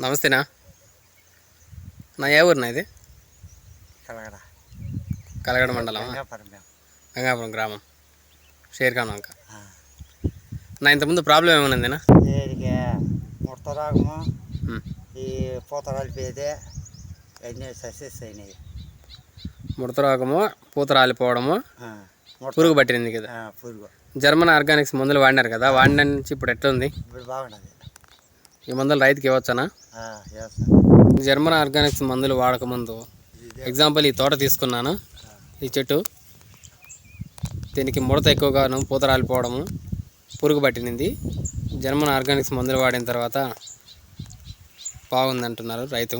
నమస్తేనా? నా ఏ ఊరినా ఇది? కలగడ. కలగడ మండలం గంగాపురం గ్రామం. షేర్ఖాన్ వంక ఆ. నా ఇంతకుముందు ప్రాబ్లం దీనికి ముడతరాగము ఈ పూత కలిపేది అన్నీ సక్సెస్ అయినాయి. ముడత రోగము పూత రాలిపోవడము ఆ, ముడత పురుగు పట్టింది కదా. పురుగు. జర్మన్ ఆర్గానిక్స్ మందులు వాడినారు కదా వాడిన నుంచి ఇప్పుడు ఎట్లుంది? ఇప్పుడు బాగున్నది ఈ మందులు రైతుకి ఇవ్వచ్చనా? జర్మన్ ఆర్గానిక్స్ మందులు వాడకముందు ఎగ్జాంపుల్ ఈ తోట తీసుకున్నాను. ఈ చెట్టు దీనికి ముడత ఎక్కువగాను పూత రాలిపోవడము పురుగు పట్టినది. జర్మన్ ఆర్గానిక్స్ మందులు వాడిన తర్వాత బాగుంది అంటున్నారు రైతు.